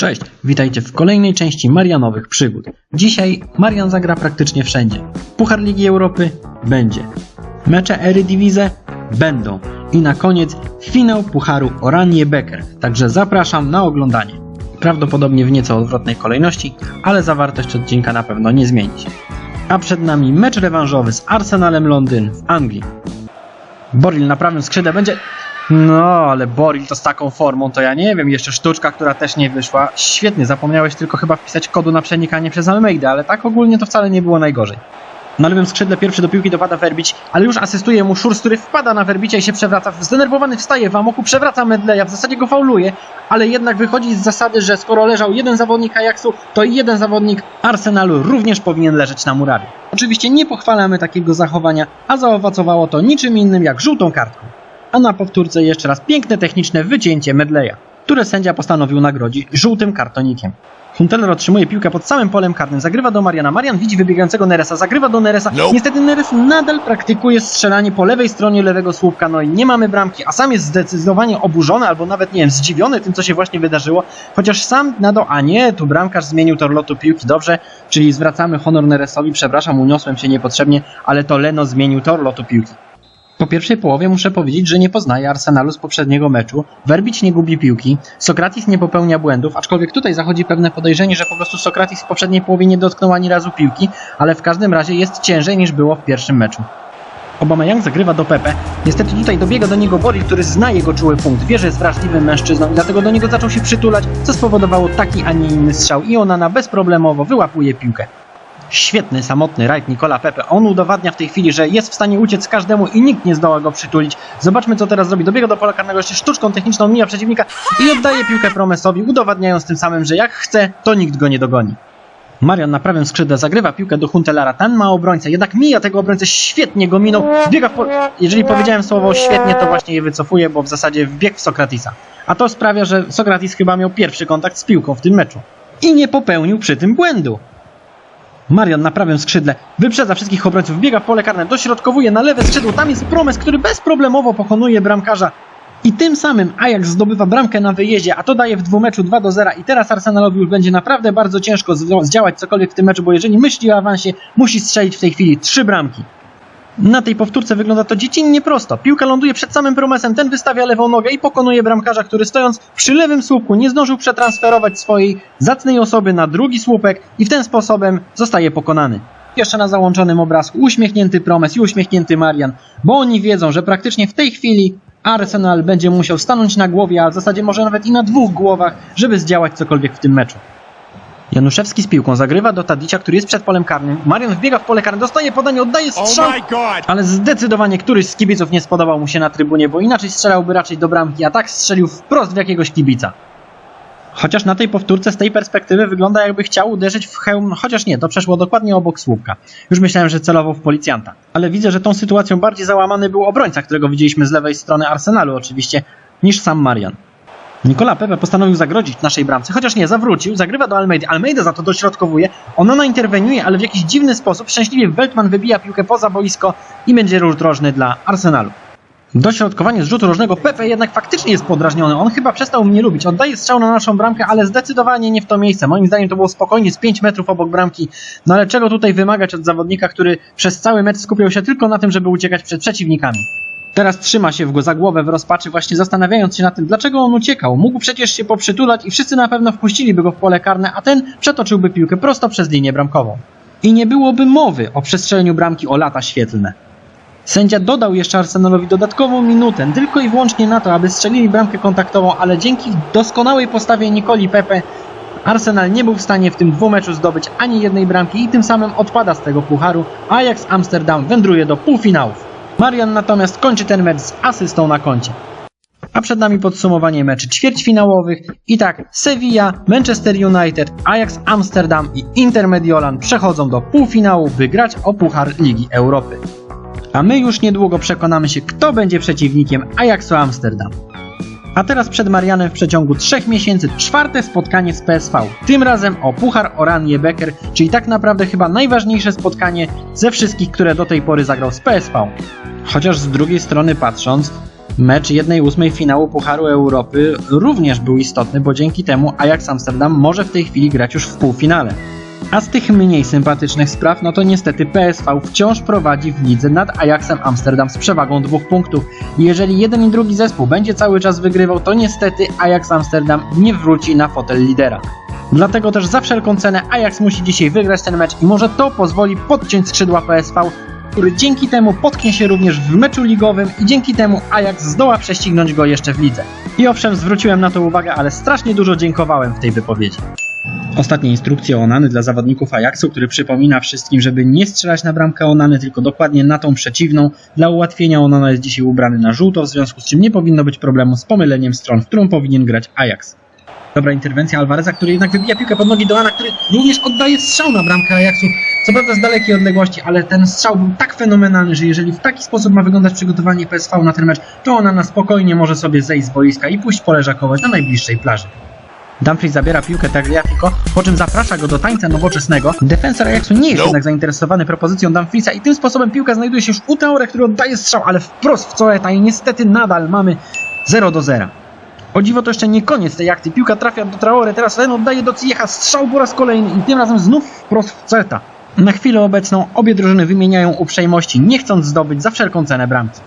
Cześć, witajcie w kolejnej części Marianowych przygód. Dzisiaj Marian zagra praktycznie wszędzie. Puchar Ligi Europy będzie. Mecze Eredivisie będą. I na koniec finał Pucharu Oranje Becker. Także zapraszam na oglądanie. Prawdopodobnie w nieco odwrotnej kolejności, ale zawartość odcinka na pewno nie zmieni się. A przed nami mecz rewanżowy z Arsenalem Londyn w Anglii. Boril na prawym skrzydle będzie... No, ale Boril to z taką formą, to ja nie wiem. Jeszcze sztuczka, która też nie wyszła. Świetnie, zapomniałeś tylko chyba wpisać kodu na przenikanie przez Almeida, ale tak ogólnie to wcale nie było najgorzej. Na lewym skrzydle pierwszy do piłki dopada Werbić, ale już asystuje mu Szurs, który wpada na Werbicia i się przewraca. Zdenerwowany wstaje w amoku, przewraca Medleja, w zasadzie go fauluje, ale jednak wychodzi z zasady, że skoro leżał jeden zawodnik Ajaxu, to jeden zawodnik Arsenalu również powinien leżeć na murawie. Oczywiście nie pochwalamy takiego zachowania, a zaowocowało to niczym innym jak żółtą kartką. A na powtórce jeszcze raz piękne techniczne wycięcie Medleya, które sędzia postanowił nagrodzić żółtym kartonikiem. Hunteler otrzymuje piłkę pod samym polem karnym, zagrywa do Mariana. Marian widzi wybiegającego Neresa, zagrywa do Neresa. Niestety Neres nadal praktykuje strzelanie po lewej stronie lewego słupka, no i nie mamy bramki, a sam jest zdecydowanie oburzony albo nawet, nie wiem, zdziwiony tym, co się właśnie wydarzyło, chociaż sam nadał, a nie, tu bramkarz zmienił tor lotu piłki, dobrze, czyli zwracamy honor Neresowi, przepraszam, uniosłem się niepotrzebnie, ale to Leno zmienił tor lotu piłki. Po pierwszej połowie muszę powiedzieć, że nie poznaję Arsenalu z poprzedniego meczu. Werbić nie gubi piłki, Sokratis nie popełnia błędów, aczkolwiek tutaj zachodzi pewne podejrzenie, że po prostu Sokratis w poprzedniej połowie nie dotknął ani razu piłki, ale w każdym razie jest ciężej niż było w pierwszym meczu. Aubameyang zagrywa do Pepe. Niestety tutaj dobiega do niego Boril, który zna jego czuły punkt, wie, że jest wrażliwym mężczyzną i dlatego do niego zaczął się przytulać, co spowodowało taki, a nie inny strzał i Onana bezproblemowo wyłapuje piłkę. Świetny, samotny rajd Nikola Pepe. On udowadnia w tej chwili, że jest w stanie uciec każdemu i nikt nie zdoła go przytulić. Zobaczmy, co teraz zrobi. Dobiega do pola karnego jeszcze sztuczką techniczną, mija przeciwnika i oddaje piłkę Promesowi, udowadniając tym samym, że jak chce, to nikt go nie dogoni. Marian na prawym skrzydle zagrywa piłkę do Huntelara. Ten ma obrońcę, jednak mija tego obrońcę, świetnie go minął. Wbiega w pole... Jeżeli powiedziałem słowo świetnie, to właśnie je wycofuję, bo w zasadzie wbiegł w Sokratisa. A to sprawia, że Sokratis chyba miał pierwszy kontakt z piłką w tym meczu. I nie popełnił przy tym błędu. Marian na prawym skrzydle wyprzedza wszystkich obrońców, biega w pole karne, dośrodkowuje na lewe skrzydło, tam jest Promes, który bezproblemowo pokonuje bramkarza. I tym samym Ajax zdobywa bramkę na wyjeździe, a to daje w dwumeczu 2 do 0 i teraz Arsenalowi już będzie naprawdę bardzo ciężko zdziałać cokolwiek w tym meczu, bo jeżeli myśli o awansie, musi strzelić w tej chwili trzy bramki. Na tej powtórce wygląda to dziecinnie prosto. Piłka ląduje przed samym Promesem, ten wystawia lewą nogę i pokonuje bramkarza, który stojąc przy lewym słupku nie zdążył przetransferować swojej zacnej osoby na drugi słupek i w ten sposobem zostaje pokonany. Jeszcze na załączonym obrazku uśmiechnięty Promes i uśmiechnięty Marian, bo oni wiedzą, że praktycznie w tej chwili Arsenal będzie musiał stanąć na głowie, a w zasadzie może nawet i na dwóch głowach, żeby zdziałać cokolwiek w tym meczu. Januszewski z piłką zagrywa do Tadicia, który jest przed polem karnym. Marian wbiega w pole karne, dostaje podanie, oddaje strzał. Oh god! Ale zdecydowanie któryś z kibiców nie spodobał mu się na trybunie, bo inaczej strzelałby raczej do bramki, a tak strzelił wprost w jakiegoś kibica. Chociaż na tej powtórce z tej perspektywy wygląda jakby chciał uderzyć w hełm, chociaż nie, to przeszło dokładnie obok słupka. Już myślałem, że celował w policjanta. Ale widzę, że tą sytuacją bardziej załamany był obrońca, którego widzieliśmy z lewej strony Arsenalu oczywiście, niż sam Marian. Nikola Pepe postanowił zagrodzić naszej bramce, chociaż nie, zawrócił, zagrywa do Almeida. Almeida za to dośrodkowuje, Onana interweniuje, ale w jakiś dziwny sposób szczęśliwie Weltman wybija piłkę poza boisko i będzie rzut rożny dla Arsenalu. Dośrodkowanie z rzutu rożnego Pepe jednak faktycznie jest podrażniony. On chyba przestał mnie lubić. Oddaje strzał na naszą bramkę, ale zdecydowanie nie w to miejsce. Moim zdaniem to było spokojnie z 5 metrów obok bramki. No ale czego tutaj wymagać od zawodnika, który przez cały mecz skupiał się tylko na tym, żeby uciekać przed przeciwnikami? Teraz trzyma się w go za głowę w rozpaczy, właśnie zastanawiając się na tym, dlaczego on uciekał. Mógł przecież się poprzytulać i wszyscy na pewno wpuściliby go w pole karne, a ten przetoczyłby piłkę prosto przez linię bramkową. I nie byłoby mowy o przestrzeleniu bramki o lata świetlne. Sędzia dodał jeszcze Arsenalowi dodatkową minutę, tylko i wyłącznie na to, aby strzelili bramkę kontaktową, ale dzięki doskonałej postawie Nikoli Pepe Arsenal nie był w stanie w tym dwumeczu zdobyć ani jednej bramki i tym samym odpada z tego pucharu. Ajax Amsterdam wędruje do półfinałów. Marian natomiast kończy ten mecz z asystą na koncie. A przed nami podsumowanie meczy ćwierćfinałowych. I tak Sevilla, Manchester United, Ajax Amsterdam i Inter Mediolan przechodzą do półfinału, by grać o Puchar Ligi Europy. A my już niedługo przekonamy się, kto będzie przeciwnikiem Ajaxu Amsterdam. A teraz przed Marianem w przeciągu trzech miesięcy czwarte spotkanie z PSV. Tym razem o Puchar Oranje Becker, czyli tak naprawdę chyba najważniejsze spotkanie ze wszystkich, które do tej pory zagrał z PSV. Chociaż z drugiej strony patrząc, Mecz 1-8 finału Pucharu Europy również był istotny, bo dzięki temu Ajax Amsterdam może w tej chwili grać już w półfinale. A z tych mniej sympatycznych spraw, no to niestety PSV wciąż prowadzi w lidze nad Ajaxem Amsterdam z przewagą dwóch punktów. Jeżeli jeden i drugi zespół będzie cały czas wygrywał, to niestety Ajax Amsterdam nie wróci na fotel lidera. Dlatego też za wszelką cenę Ajax musi dzisiaj wygrać ten mecz i może to pozwoli podciąć skrzydła PSV, który dzięki temu potknie się również w meczu ligowym i dzięki temu Ajax zdoła prześcignąć go jeszcze w lidze. I owszem, zwróciłem na to uwagę, ale strasznie dużo dziękowałem w tej wypowiedzi. Ostatnie instrukcje Onany dla zawodników Ajaxu, który przypomina wszystkim, żeby nie strzelać na bramkę Onany, tylko dokładnie na tą przeciwną. Dla ułatwienia Onana jest dzisiaj ubrany na żółto, w związku z czym nie powinno być problemu z pomyleniem stron, w którą powinien grać Ajax. Dobra interwencja Alvareza, który jednak wybija piłkę pod nogi Doana, który również oddaje strzał na bramkę Ajaxu. Co prawda z dalekiej odległości, ale ten strzał był tak fenomenalny, że jeżeli w taki sposób ma wyglądać przygotowanie PSV na ten mecz, to ona na spokojnie może sobie zejść z boiska i pójść poleżakować na najbliższej plaży. Dumfries zabiera piłkę Tagliafico, po czym zaprasza go do tańca nowoczesnego. Defensor Ajaxu nie jest jednak zainteresowany propozycją Dumfriesa i tym sposobem piłka znajduje się już u Traore, który oddaje strzał, ale wprost w Coeta i niestety nadal mamy 0 do 0. O dziwo to jeszcze nie koniec tej akcji. Piłka trafia do Traore, teraz Ren oddaje do Ciecha, strzał po raz kolejny i tym razem znów wprost w Coeta. Na chwilę obecną obie drużyny wymieniają uprzejmości, nie chcąc zdobyć za wszelką cenę bramki.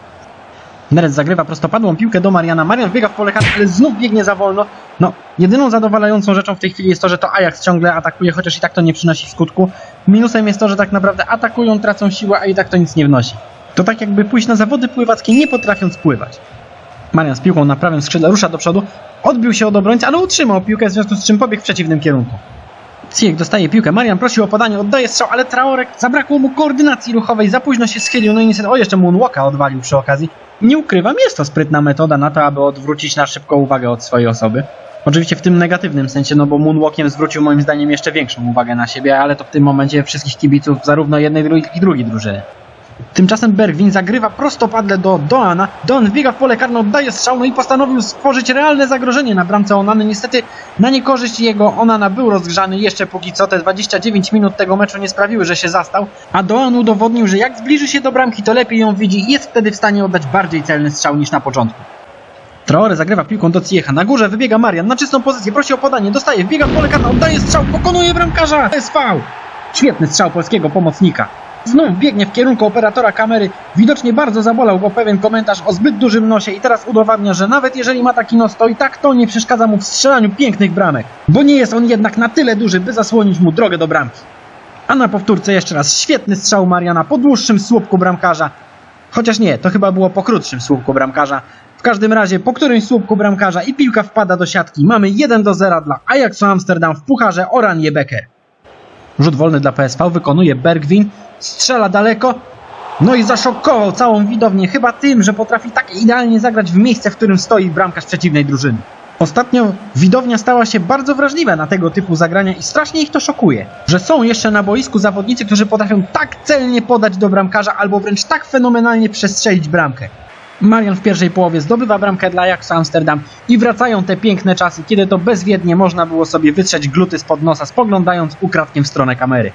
Neres zagrywa prostopadłą piłkę do Mariana. Marian biega w pole karne, ale znów biegnie za wolno. No, jedyną zadowalającą rzeczą w tej chwili jest to, że to Ajax ciągle atakuje, chociaż i tak to nie przynosi skutku. Minusem jest to, że tak naprawdę atakują, tracą siłę, a i tak to nic nie wnosi. To tak jakby pójść na zawody pływackie, nie potrafiąc pływać. Marian z piłką na prawym skrzydle rusza do przodu, odbił się od obrońcy, ale utrzymał piłkę, w związku z czym pobiegł w przeciwnym kierunku. Cijek dostaje piłkę, Marian prosi o podanie, oddaje strzał, ale Traorek zabrakło mu koordynacji ruchowej, za późno się schylił, no i niestety, o jeszcze Moonwalka odwalił przy okazji. Nie ukrywam, jest to sprytna metoda na to, aby odwrócić na szybko uwagę od swojej osoby. Oczywiście w tym negatywnym sensie, no bo Moonwalkiem zwrócił moim zdaniem jeszcze większą uwagę na siebie, ale to w tym momencie wszystkich kibiców zarówno jednej, jak i drugiej drużyny. Tymczasem Bergwin zagrywa prostopadle do Doana. Doan wbiega w pole karne, oddaje strzał, no i postanowił stworzyć realne zagrożenie na bramce Onany. Niestety na niekorzyść jego Onana był rozgrzany jeszcze póki co. Te 29 minut tego meczu nie sprawiły, że się zastał, a Doan udowodnił, że jak zbliży się do bramki, to lepiej ją widzi i jest wtedy w stanie oddać bardziej celny strzał niż na początku. Traore zagrywa piłką do Ciecha. Na górze wybiega Marian na czystą pozycję, prosi o podanie, dostaje, wbiega w pole karne, oddaje strzał, pokonuje bramkarza. SV! Świetny strzał polskiego pomocnika. Znów biegnie w kierunku operatora kamery. Widocznie bardzo zabolał go pewien komentarz o zbyt dużym nosie i teraz udowadnia, że nawet jeżeli ma taki nos, to i tak to nie przeszkadza mu w strzelaniu pięknych bramek. Bo nie jest on jednak na tyle duży, by zasłonić mu drogę do bramki. A na powtórce jeszcze raz świetny strzał Mariana po dłuższym słupku bramkarza. Chociaż nie, to chyba było po krótszym słupku bramkarza. W każdym razie po którymś słupku bramkarza i piłka wpada do siatki. Mamy 1 do 0 dla Ajaxu Amsterdam w pucharze Oranje Becker. Rzut wolny dla PSV wykonuje Bergwin, strzela daleko, no i zaszokował całą widownię, chyba tym, że potrafi tak idealnie zagrać w miejsce, w którym stoi bramkarz przeciwnej drużyny. Ostatnio widownia stała się bardzo wrażliwa na tego typu zagrania i strasznie ich to szokuje, że są jeszcze na boisku zawodnicy, którzy potrafią tak celnie podać do bramkarza albo wręcz tak fenomenalnie przestrzelić bramkę. Marian w pierwszej połowie zdobywa bramkę dla Ajaxu Amsterdam i wracają te piękne czasy, kiedy to bezwiednie można było sobie wytrzeć gluty spod nosa, spoglądając ukradkiem w stronę kamery.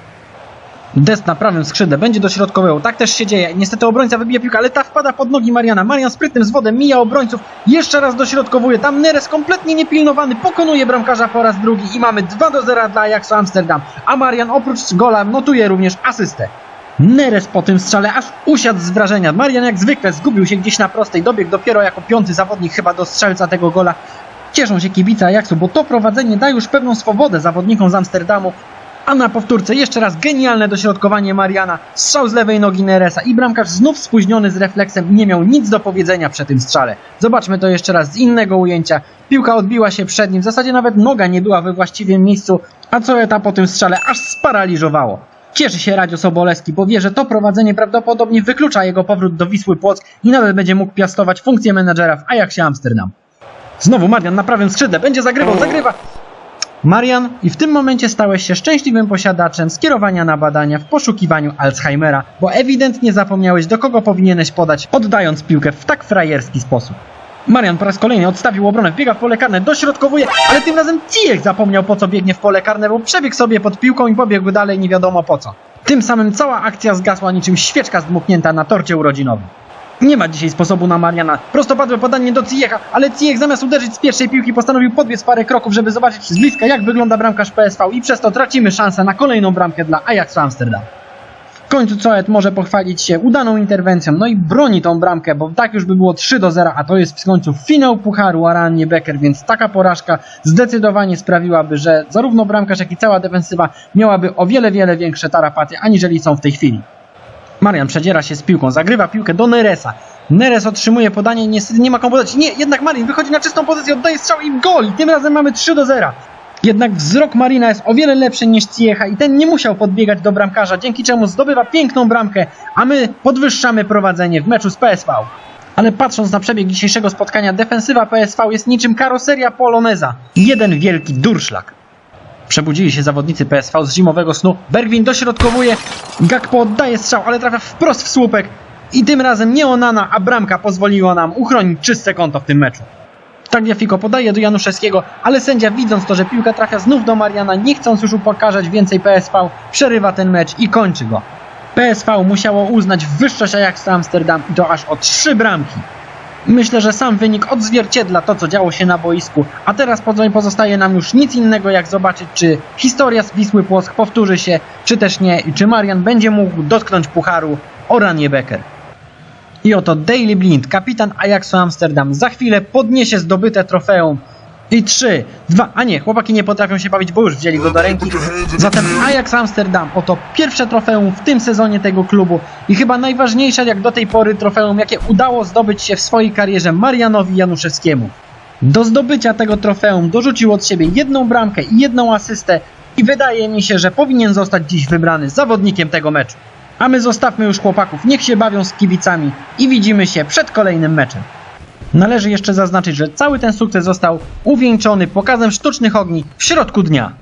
Dest na prawym skrzydle będzie dośrodkowywał, tak też się dzieje. Niestety obrońca wybija piłkę, ale ta wpada pod nogi Mariana. Marian sprytnym zwodem mija obrońców, jeszcze raz dośrodkowuje. Tam Neres kompletnie niepilnowany pokonuje bramkarza po raz drugi i mamy 2 do 0 dla Ajaxu Amsterdam. A Marian oprócz gola notuje również asystę. Neres po tym strzale aż usiadł z wrażenia. Marian jak zwykle zgubił się gdzieś na prostej, dobiegł dopiero jako piąty zawodnik chyba do strzelca tego gola. Cieszą się kibice Ajaxu, bo to prowadzenie da już pewną swobodę zawodnikom z Amsterdamu. A na powtórce jeszcze raz genialne dośrodkowanie Mariana, strzał z lewej nogi Neresa i bramkarz znów spóźniony z refleksem nie miał nic do powiedzenia przy tym strzale. Zobaczmy to jeszcze raz z innego ujęcia. Piłka odbiła się przed nim, w zasadzie nawet noga nie była we właściwym miejscu, a co eta po tym strzale aż sparaliżowało. Cieszy się Radio Sobolewski, bo wie, że to prowadzenie prawdopodobnie wyklucza jego powrót do Wisły Płock i nawet będzie mógł piastować funkcję menadżera w Ajaxie Amsterdam. Znowu Marian na prawym skrzydle, będzie zagrywał, zagrywa! Marian, i w tym momencie stałeś się szczęśliwym posiadaczem skierowania na badania w poszukiwaniu Alzheimera, bo ewidentnie zapomniałeś do kogo powinieneś podać, oddając piłkę w tak frajerski sposób. Marian po raz kolejny odstawił obronę, biega w pole karne, dośrodkowuje, ale tym razem Cijek zapomniał po co biegnie w pole karne, bo przebiegł sobie pod piłką i pobiegł dalej nie wiadomo po co. Tym samym cała akcja zgasła niczym świeczka zdmuchnięta na torcie urodzinowym. Nie ma dzisiaj sposobu na Mariana. Prostopadłe podanie do Cijecha, ale Cijech zamiast uderzyć z pierwszej piłki postanowił podbiec parę kroków, żeby zobaczyć z bliska jak wygląda bramkarz PSV i przez to tracimy szansę na kolejną bramkę dla Ajaxu Amsterdam. W końcu Coet może pochwalić się udaną interwencją, no i broni tą bramkę, bo tak już by było 3 do 0, a to jest w końcu finał Pucharu Aranie Becker, więc taka porażka zdecydowanie sprawiłaby, że zarówno bramkarz, jak i cała defensywa miałaby o wiele, wiele większe tarapaty, aniżeli są w tej chwili. Marian przedziera się z piłką, zagrywa piłkę do Neresa. Neres otrzymuje podanie, niestety nie ma komu podać. Nie, jednak Marin wychodzi na czystą pozycję, oddaje strzał i gol. I tym razem mamy 3 do 0. Jednak wzrok Marina jest o wiele lepszy niż Ciecha i ten nie musiał podbiegać do bramkarza, dzięki czemu zdobywa piękną bramkę, a my podwyższamy prowadzenie w meczu z PSV. Ale patrząc na przebieg dzisiejszego spotkania, defensywa PSV jest niczym karoseria poloneza. Jeden wielki durszlak. Przebudzili się zawodnicy PSV z zimowego snu. Bergwin dośrodkowuje, Gakpo oddaje strzał, ale trafia wprost w słupek. I tym razem nie Onana, a bramka pozwoliła nam uchronić czyste konto w tym meczu. Tagliafico podaje do Januszewskiego, ale sędzia widząc to, że piłka trafia znów do Mariana, nie chcąc już upokarzać więcej PSV, przerywa ten mecz i kończy go. PSV musiało uznać wyższość Ajaxa Amsterdam i to aż o trzy bramki. Myślę, że sam wynik odzwierciedla to, co działo się na boisku, a teraz pozo- pozostaje nam już nic innego, jak zobaczyć, czy historia z Wisły Płock powtórzy się, czy też nie, i czy Marian będzie mógł dotknąć pucharu Oranie Becker. I oto Daily Blind, kapitan Ajaxu Amsterdam, za chwilę podniesie zdobyte trofeum. I 3, 2, a nie, chłopaki nie potrafią się bawić, bo już wzięli go do ręki. Zatem Ajax Amsterdam, oto pierwsze trofeum w tym sezonie tego klubu i chyba najważniejsze jak do tej pory trofeum, jakie udało zdobyć się w swojej karierze Marianowi Januszewskiemu. Do zdobycia tego trofeum dorzucił od siebie jedną bramkę i jedną asystę i wydaje mi się, że powinien zostać dziś wybrany zawodnikiem tego meczu. A my zostawmy już chłopaków, niech się bawią z kibicami i widzimy się przed kolejnym meczem. Należy jeszcze zaznaczyć, że cały ten sukces został uwieńczony pokazem sztucznych ogni w środku dnia.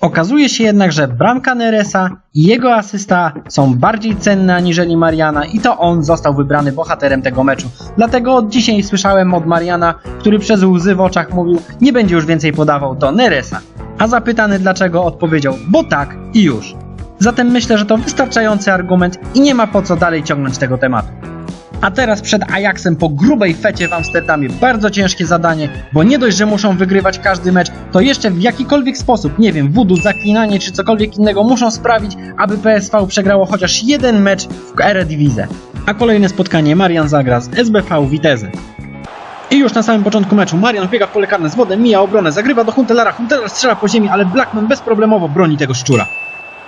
Okazuje się jednak, że bramka Neresa i jego asysta są bardziej cenne aniżeli Mariana i to on został wybrany bohaterem tego meczu. Dlatego od dzisiaj słyszałem od Mariana, który przez łzy w oczach mówił, nie będzie już więcej podawał do Neresa. A zapytany dlaczego odpowiedział, bo tak i już. Zatem myślę, że to wystarczający argument i nie ma po co dalej ciągnąć tego tematu. A teraz przed Ajaxem po grubej fecie w Amsterdamie bardzo ciężkie zadanie, bo nie dość, że muszą wygrywać każdy mecz, to jeszcze w jakikolwiek sposób, nie wiem, wudu, zaklinanie czy cokolwiek innego muszą sprawić, aby PSV przegrało chociaż jeden mecz w Eredivisie. A kolejne spotkanie Marian zagra z SBV Vitesse. I już na samym początku meczu Marian wbiega w pole karne z wodem, mija obronę, zagrywa do Huntelara, Huntelar strzela po ziemi, ale Blackman bezproblemowo broni tego szczura.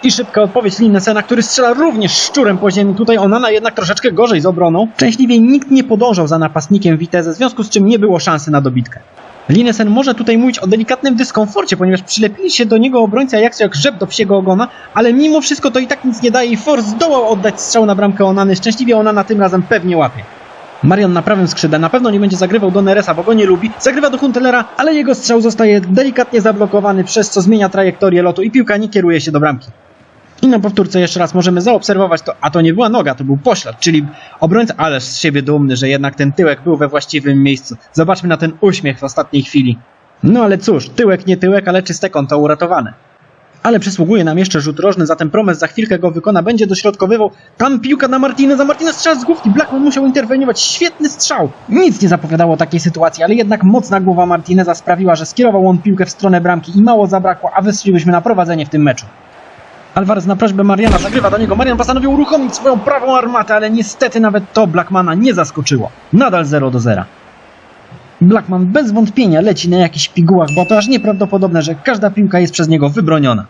I szybka odpowiedź Linesena, który strzela również szczurem po ziemi. Tutaj Onana jednak troszeczkę gorzej z obroną. Szczęśliwie nikt nie podążał za napastnikiem Vitesse, w związku z czym nie było szansy na dobitkę. Linesen może tutaj mówić o delikatnym dyskomforcie, ponieważ przylepili się do niego obrońcy jak rzep do psiego ogona, ale mimo wszystko to i tak nic nie daje i Force zdołał oddać strzał na bramkę Onany. Szczęśliwie Onana tym razem pewnie łapie. Marian na prawym skrzydle na pewno nie będzie zagrywał do Neresa, bo go nie lubi. Zagrywa do Huntelera, ale jego strzał zostaje delikatnie zablokowany, przez co zmienia trajektorię lotu i piłka nie kieruje się do bramki. I na powtórce jeszcze raz możemy zaobserwować to, a to nie była noga, to był poślad, czyli obrońca, ależ z siebie dumny, że jednak ten tyłek był we właściwym miejscu. Zobaczmy na ten uśmiech w ostatniej chwili. No ale cóż, tyłek nie tyłek, ale czyste konto uratowane. Ale przysługuje nam jeszcze rzut rożny, zatem Promes za chwilkę go wykona, będzie dośrodkowywał. Tam piłka na Martineza, Martinez strzał z główki, Blackman musiał interweniować, świetny strzał. Nic nie zapowiadało takiej sytuacji, ale jednak mocna głowa Martineza sprawiła, że skierował on piłkę w stronę bramki i mało zabrakło, a wystrzelibyśmy na prowadzenie w tym meczu. Alvarez na prośbę Mariana zagrywa do niego. Marian postanowił uruchomić swoją prawą armatę, ale niestety nawet to Blackmana nie zaskoczyło. Nadal 0 do 0. Blackman bez wątpienia leci na jakichś pigułach, bo to aż nieprawdopodobne, że każda piłka jest przez niego wybroniona.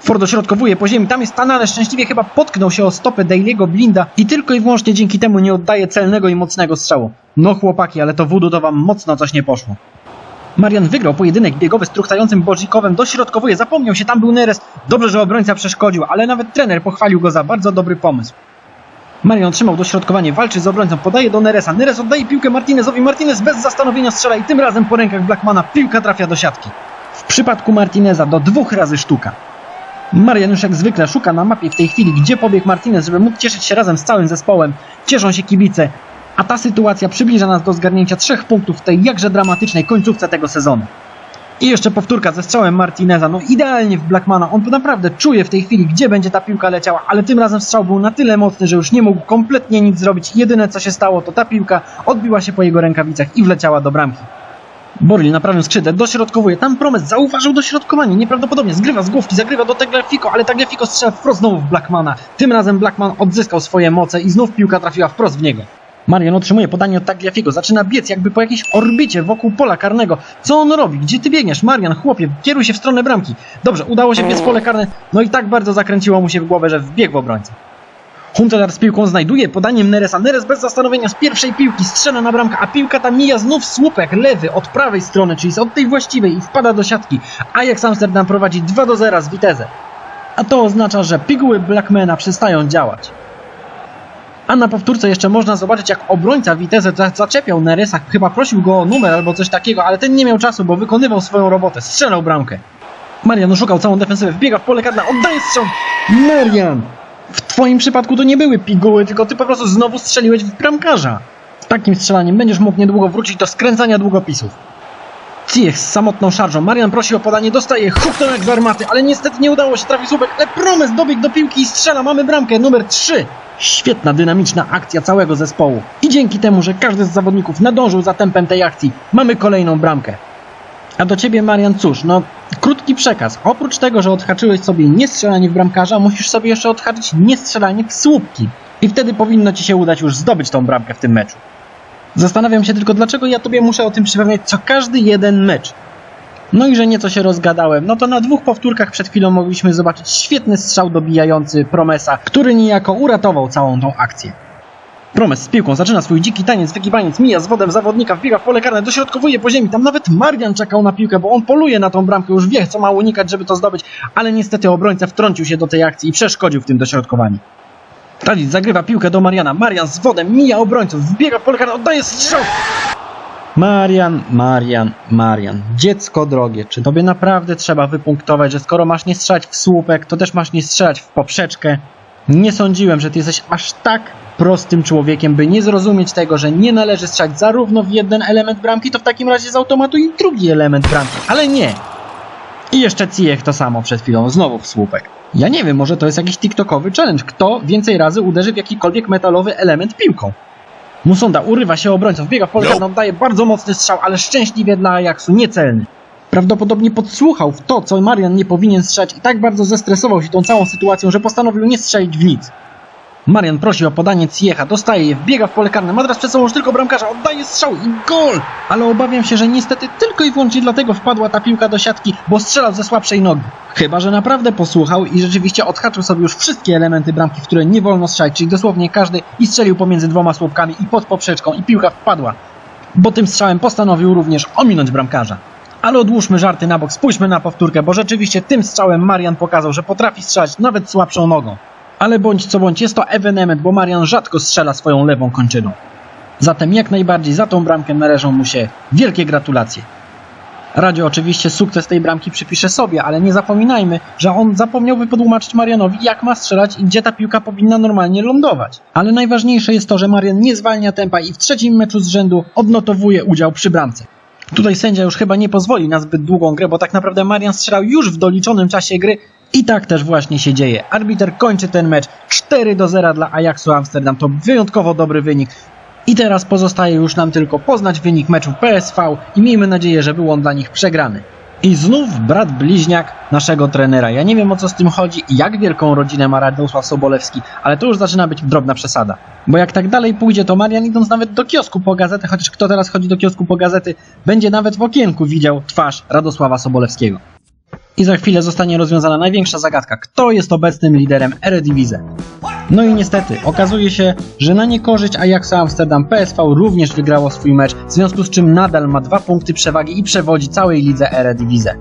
Ford dośrodkowuje po ziemi, tam jest Tanane, szczęśliwie chyba potknął się o stopę Daly'ego Blinda i tylko i wyłącznie dzięki temu nie oddaje celnego i mocnego strzału. No chłopaki, ale to voodoo to wam mocno coś nie poszło. Marian wygrał pojedynek biegowy z truchtającym Bożikowem, dośrodkowuje, zapomniał się, tam był Neres. Dobrze, że obrońca przeszkodził, ale nawet trener pochwalił go za bardzo dobry pomysł. Marian otrzymał dośrodkowanie, walczy z obrońcą, podaje do Neresa. Neres oddaje piłkę Martinezowi, Martinez bez zastanowienia strzela i tym razem po rękach Blackmana piłka trafia do siatki. W przypadku Martineza do dwóch razy sztuka. Marian już jak zwykle szuka na mapie w tej chwili, gdzie pobiegł Martinez, żeby mógł cieszyć się razem z całym zespołem. Cieszą się kibice, a ta sytuacja przybliża nas do zgarnięcia trzech punktów w tej jakże dramatycznej końcówce tego sezonu. I jeszcze powtórka ze strzałem Martineza, no idealnie w Blackmana, on naprawdę czuje w tej chwili, gdzie będzie ta piłka leciała, ale tym razem strzał był na tyle mocny, że już nie mógł kompletnie nic zrobić. Jedyne co się stało, to ta piłka odbiła się po jego rękawicach i wleciała do bramki. Boril na prawym skrzydle dośrodkowuje, tam Promes zauważył dośrodkowanie, nieprawdopodobnie, zgrywa z główki, zagrywa do Tagliafico, ale Tagliafico strzela wprost znowu w Blackmana. Tym razem Blackman odzyskał swoje moce i znów piłka trafiła wprost w niego. Marian otrzymuje podanie od Tagliafico, zaczyna biec jakby po jakiejś orbicie wokół pola karnego. Co on robi? Gdzie ty biegniesz? Marian, chłopie, kieruj się w stronę bramki. Dobrze, udało się biec pole karne, no i tak bardzo zakręciło mu się w głowę, że wbiegł w obrońcę. Huntelaar z piłką znajduje podaniem Neresa. Neres bez zastanowienia z pierwszej piłki strzela na bramkę, a piłka ta mija znów słupek lewy od prawej strony, czyli od tej właściwej i wpada do siatki. Ajax Amsterdam prowadzi 2 do 0 z Vitesse. A to oznacza, że piguły Blackmana przestają działać. A na powtórce jeszcze można zobaczyć, jak obrońca za- zaczepiał Neresa, chyba prosił go o numer albo coś takiego, ale ten nie miał czasu, bo wykonywał swoją robotę, strzelał bramkę. Marian oszukał całą defensywę, wbiega w pole karne, oddaje strzał. Marian! W twoim przypadku to nie były piguły, tylko ty po prostu znowu strzeliłeś w bramkarza. Takim strzelaniem będziesz mógł niedługo wrócić do skręcania długopisów. Ziyech z samotną szarżą. Marian prosi o podanie, dostaje, huknął jak z armaty, ale niestety nie udało się trafić słupek, ale Promes dobiegł do piłki i strzela. Mamy bramkę numer 3. Świetna, dynamiczna akcja całego zespołu. I dzięki temu, że każdy z zawodników nadążył za tempem tej akcji, mamy kolejną bramkę. A do ciebie, Marian, cóż, no, krótki przekaz. Oprócz tego, że odhaczyłeś sobie niestrzelanie w bramkarza, musisz sobie jeszcze odhaczyć niestrzelanie w słupki. I wtedy powinno ci się udać już zdobyć tą bramkę w tym meczu. Zastanawiam się tylko, dlaczego ja tobie muszę o tym przypomnieć co każdy jeden mecz. No i że nieco się rozgadałem, no to na dwóch powtórkach przed chwilą mogliśmy zobaczyć świetny strzał dobijający Promesa, który niejako uratował całą tą akcję. Promes z piłką zaczyna swój dziki taniec, wygibaniec, mija z wodem zawodnika, wbiega w pole karne, dośrodkowuje po ziemi. Tam nawet Marian czekał na piłkę, bo on poluje na tą bramkę, już wie, co ma unikać, żeby to zdobyć, ale niestety obrońca wtrącił się do tej akcji i przeszkodził w tym dośrodkowaniu. Tadic zagrywa piłkę do Mariana. Marian z wodem mija obrońców, wbiega w pole oddaje strzał. Marian, Marian, Marian, dziecko drogie, czy tobie naprawdę trzeba wypunktować, że skoro masz nie strzelać w słupek, to też masz nie strzelać w poprzeczkę? Nie sądziłem, że ty jesteś aż tak prostym człowiekiem, by nie zrozumieć tego, że nie należy strzelać zarówno w jeden element bramki, to w takim razie z automatu i drugi element bramki. Ale nie! I jeszcze Cijech to samo przed chwilą, znowu w słupek. Ja nie wiem, może to jest jakiś TikTokowy challenge. Kto więcej razy uderzy w jakikolwiek metalowy element piłką? Musonda urywa się obrońcą, biega w pole karne, oddaje bardzo mocny strzał, ale szczęśliwie dla Ajaxu, niecelny. Prawdopodobnie podsłuchał w to, co Marian nie powinien strzelać i tak bardzo zestresował się tą całą sytuacją, że postanowił nie strzelić w nic. Marian prosi o podanie Ciecha, dostaje je, wbiega w pole karne, ma teraz przed sobą już tylko bramkarza, oddaje strzał i gol! Ale obawiam się, że niestety tylko i wyłącznie dlatego wpadła ta piłka do siatki, bo strzelał ze słabszej nogi. Chyba, że naprawdę posłuchał i rzeczywiście odhaczył sobie już wszystkie elementy bramki, w które nie wolno strzelać, czyli dosłownie każdy i strzelił pomiędzy dwoma słupkami i pod poprzeczką i piłka wpadła. Bo tym strzałem postanowił również ominąć bramkarza. Ale odłóżmy żarty na bok, spójrzmy na powtórkę, bo rzeczywiście tym strzałem Marian pokazał, że potrafi strzelać nawet słabszą nogą. Ale bądź co bądź, jest to ewenement, bo Marian rzadko strzela swoją lewą kończyną. Zatem jak najbardziej za tą bramkę należą mu się wielkie gratulacje. Radzie oczywiście sukces tej bramki przypisze sobie, ale nie zapominajmy, że on zapomniał wytłumaczyć Marianowi, jak ma strzelać i gdzie ta piłka powinna normalnie lądować. Ale najważniejsze jest to, że Marian nie zwalnia tempa i w trzecim meczu z rzędu odnotowuje udział przy bramce. Tutaj sędzia już chyba nie pozwoli na zbyt długą grę, bo tak naprawdę Marian strzelał już w doliczonym czasie gry i tak też właśnie się dzieje. Arbiter kończy ten mecz 4 do 0 dla Ajaxu Amsterdam. To wyjątkowo dobry wynik. I teraz pozostaje już nam tylko poznać wynik meczu PSV i miejmy nadzieję, że był on dla nich przegrany. I znów brat bliźniak naszego trenera. Ja nie wiem o co z tym chodzi i jak wielką rodzinę ma Radosław Sobolewski, ale to już zaczyna być drobna przesada. Bo jak tak dalej pójdzie, to Marian idąc nawet do kiosku po gazetę, chociaż kto teraz chodzi do kiosku po gazety, będzie nawet w okienku widział twarz Radosława Sobolewskiego. I za chwilę zostanie rozwiązana największa zagadka. Kto jest obecnym liderem Eredivisie? No i niestety, okazuje się, że na niekorzyść Ajaxa Amsterdam PSV również wygrało swój mecz, w związku z czym nadal ma dwa punkty przewagi i przewodzi całej lidze Eredivisie.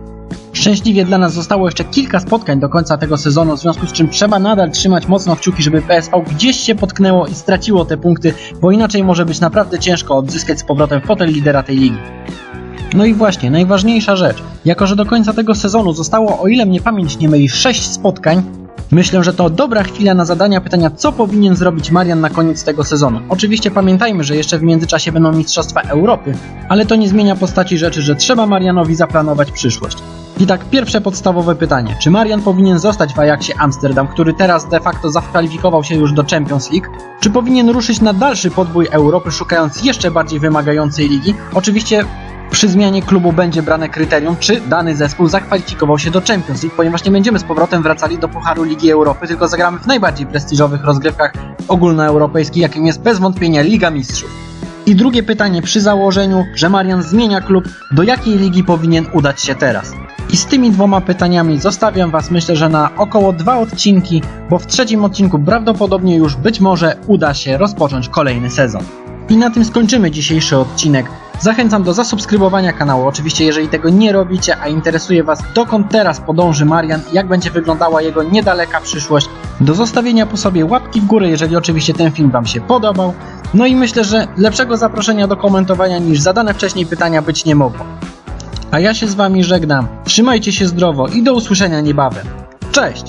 Szczęśliwie dla nas zostało jeszcze kilka spotkań do końca tego sezonu, w związku z czym trzeba nadal trzymać mocno kciuki, żeby PSV gdzieś się potknęło i straciło te punkty, bo inaczej może być naprawdę ciężko odzyskać z powrotem fotel lidera tej ligi. No i właśnie, najważniejsza rzecz. Jako, że do końca tego sezonu zostało, o ile mnie pamięć nie myli, 6 spotkań, Myślę, że to dobra chwila na zadania pytania, co powinien zrobić Marian na koniec tego sezonu. Oczywiście pamiętajmy, że jeszcze w międzyczasie będą Mistrzostwa Europy, ale to nie zmienia postaci rzeczy, że trzeba Marianowi zaplanować przyszłość. I tak pierwsze podstawowe pytanie, czy Marian powinien zostać w Ajaxie Amsterdam, który teraz de facto zakwalifikował się już do Champions League, czy powinien ruszyć na dalszy podbój Europy, szukając jeszcze bardziej wymagającej ligi? Oczywiście przy zmianie klubu będzie brane kryterium, czy dany zespół zakwalifikował się do Champions League, ponieważ nie będziemy z powrotem wracali do Pucharu Ligi Europy, tylko zagramy w najbardziej prestiżowych rozgrywkach ogólnoeuropejskich, jakim jest bez wątpienia Liga Mistrzów. I drugie pytanie przy założeniu, że Marian zmienia klub, do jakiej ligi powinien udać się teraz? I z tymi dwoma pytaniami zostawiam Was myślę, że na około dwa odcinki, bo w trzecim odcinku prawdopodobnie już być może uda się rozpocząć kolejny sezon. I na tym skończymy dzisiejszy odcinek. Zachęcam do zasubskrybowania kanału. Oczywiście, jeżeli tego nie robicie, a interesuje Was, dokąd teraz podąży Marian, jak będzie wyglądała jego niedaleka przyszłość, do zostawienia po sobie łapki w górę, jeżeli oczywiście ten film Wam się podobał. No i myślę, że lepszego zaproszenia do komentowania niż zadane wcześniej pytania być nie mogło. A ja się z Wami żegnam. Trzymajcie się zdrowo i do usłyszenia niebawem. Cześć!